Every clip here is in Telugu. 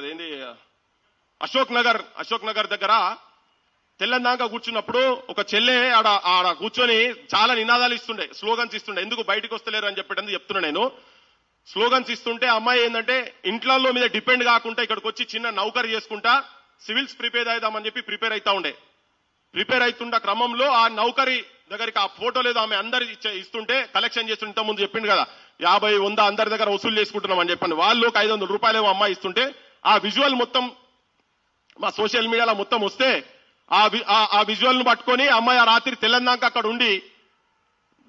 అదేంటి అశోక్ నగర్ అశోక్ నగర్ దగ్గర తెల్లందాక కూర్చున్నప్పుడు ఒక చెల్లె ఆడ ఆడ కూర్చొని చాలా నినాదాలు ఇస్తుండే స్లోగన్స్ ఇస్తుండే. ఎందుకు బయటకు వస్తలేరు అని చెప్పేటందుకు చెప్తున్నా నేను. స్లోగన్స్ ఇస్తుంటే అమ్మాయి ఏంటంటే ఇంట్లో మీద డిపెండ్ కాకుండా ఇక్కడికి వచ్చి చిన్న నౌకర్ చేసుకుంటా సివిల్స్ ప్రిపేర్ అవుదామని చెప్పి ప్రిపేర్ అవుతా ఉండే. ప్రిపేర్ అవుతున్న క్రమంలో ఆ నౌకరి దగ్గరికి ఆ ఫోటో లేదు ఆమె అందరి ఇస్తుంటే కలెక్షన్ చేస్తుంటే ఇంత ముందు చెప్పిండు కదా యాభై వంద అందరి దగ్గర వసూలు చేసుకుంటున్నాం అని చెప్పండి. వాళ్ళు ఒక ఐదు వందల రూపాయలు అమ్మాయి ఇస్తుంటే ఆ విజువల్ మొత్తం మా సోషల్ మీడియాలో మొత్తం వస్తే ఆ వి- ఆ- విజువల్ను పట్టుకొని అమ్మాయి ఆ రాత్రి తెల్లందాక అక్కడ ఉండి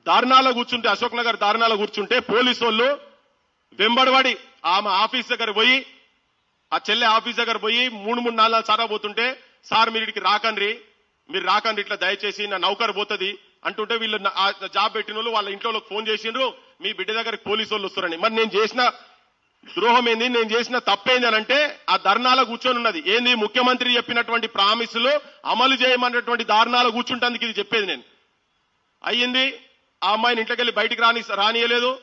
దారుణాలో కూర్చుంటే అశోక్ నగర్ దారుణాలో కూర్చుంటే పోలీసు వాళ్ళు వెంబడబడి ఆమె ఆఫీస్ దగ్గర పోయి ఆ చెల్లె ఆఫీస్ దగ్గర పోయి మూడు మూడు నాలుగు నాలుగు సారా పోతుంటే సార్ మీరు ఇక్కడికి రాకండ్రి మీరు రాకండి ఇట్లా దయచేసి నా నౌకర్ పోతుంది అంటుంటే వీళ్ళు ఆ జాబ్ పెట్టిన వాళ్ళు వాళ్ళ ఇంట్లో ఫోన్ చేసిండ్రు మీ బిడ్డ దగ్గరికి పోలీసు వాళ్ళు వస్తారని. మరి నేను చేసిన ద్రోహం ఏంది? నేను చేసిన తప్పేంది అని అంటే ఆ ధర్నాలో కూర్చొని ఉన్నది. ఏంది? ముఖ్యమంత్రి చెప్పినటువంటి ప్రామిసులు అమలు చేయమన్నటువంటి దారుణాలు కూర్చుంటానికి ఇది చెప్పేది నేను. అయ్యింది. ఆ అమ్మాయిని ఇంట్లోకి వెళ్ళి బయటికి రాని రానియలేదు.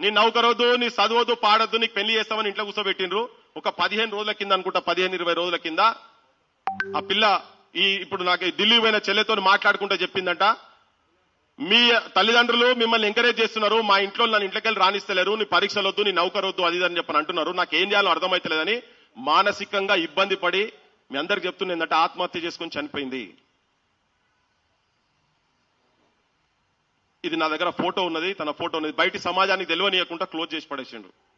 నీ నౌకరొద్దు నీ చదవద్దు పాడొద్దు నీకు పెళ్ళి చేస్తామని ఇంట్లో కూర్చోబెట్టిండ్రు. ఒక పదిహేను రోజుల కింద అనుకుంటా పదిహేను ఇరవై రోజుల కింద. ఆ పిల్ల ఈ ఇప్పుడు నాకు ఢిల్లీ పోయిన చెల్లెతో మాట్లాడుకుంటూ చెప్పిందంట. మీ తల్లిదండ్రులు మిమ్మల్ని ఎంకరేజ్ చేస్తున్నారు మా ఇంట్లో నన్ను ఇంట్లోకి రాణిస్తలేరు నీ పరీక్షలొద్దు నీ నౌకరొద్దు అది అని చెప్పని అంటున్నారు. నాకు ఏం చేయాలో అర్థమైతలేదని మానసికంగా ఇబ్బంది పడి మీ అందరికి చెప్తున్నా ఏంటంటే ఆత్మహత్య చేసుకుని చనిపోయింది. ఇది నా దగ్గర ఫోటో ఉన్నది తన ఫోటో ఉన్నది. బయట సమాజానికి తెలియనీయకుండా క్లోజ్ చేసి పడేసిండు.